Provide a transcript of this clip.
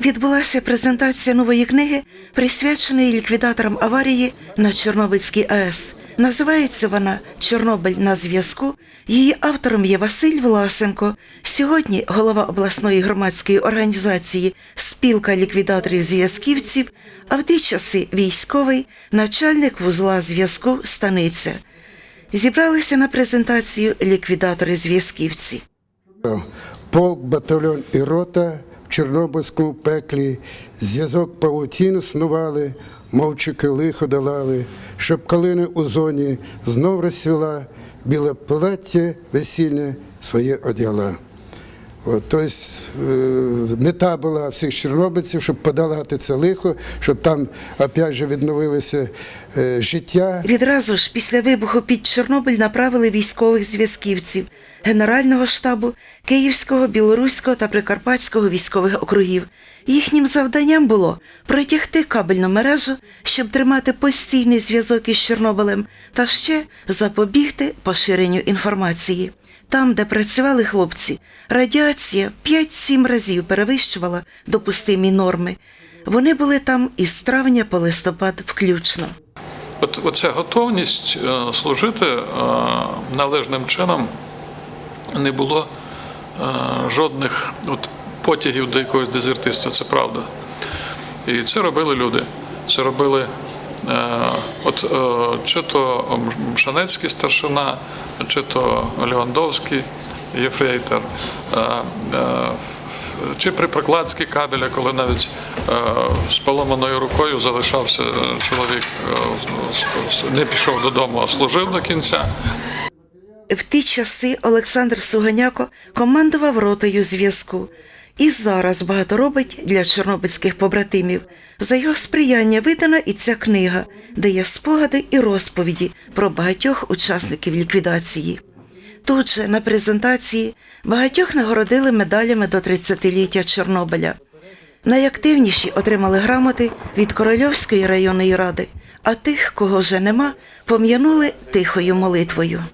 Відбулася презентація нової книги, присвяченої ліквідаторам аварії на Чорнобильській АЕС. Називається вона Чорнобиль на зв'язку. Її автором є Василь Власенко. Сьогодні голова обласної громадської організації Спілка ліквідаторів зв'язківців, а в ті часи військовий начальник вузла зв'язку Станиця. Зібралися на презентацію ліквідатори зв'язківці. Полк, батальйон і рота Чорнобильському пеклі, зв'язок павутіну снували, мовчики лихо долали, щоб калини у зоні знов розсвіла, біле плаття весільне своє одягла. От, тобто мета була всіх чорнобильців, щоб подолати це лихо, щоб там опять же відновилося е, життя. Відразу ж після вибуху під Чорнобиль направили військових зв'язківців Генерального штабу Київського, Білоруського та Прикарпатського військових округів. Їхнім завданням було протягти кабельну мережу, щоб тримати постійний зв'язок із Чорнобилем, та ще запобігти поширенню інформації. Там, де працювали хлопці, радіація 5-7 разів перевищувала допустимі норми. Вони були там із травня по листопад включно. От оця готовність е, служити е, належним чином не було е, жодних от потягів до якогось дезертирства, це правда. І це робили люди. Це робили от, е, чи то Мшанецький старшина, чи то Лівандовський єфрейтор, е, е, чи при прокладці кабеля, коли навіть е, з поломаною рукою залишався е, чоловік, е, не пішов додому, а служив до кінця. В ті часи Олександр Суганяко командував ротою зв'язку. І зараз багато робить для чорнобильських побратимів. За його сприяння видана і ця книга, де є спогади і розповіді про багатьох учасників ліквідації. Тут же на презентації багатьох нагородили медалями до 30-ліття Чорнобиля. Найактивніші отримали грамоти від Корольовської районної ради, а тих, кого вже нема, пом'янули тихою молитвою.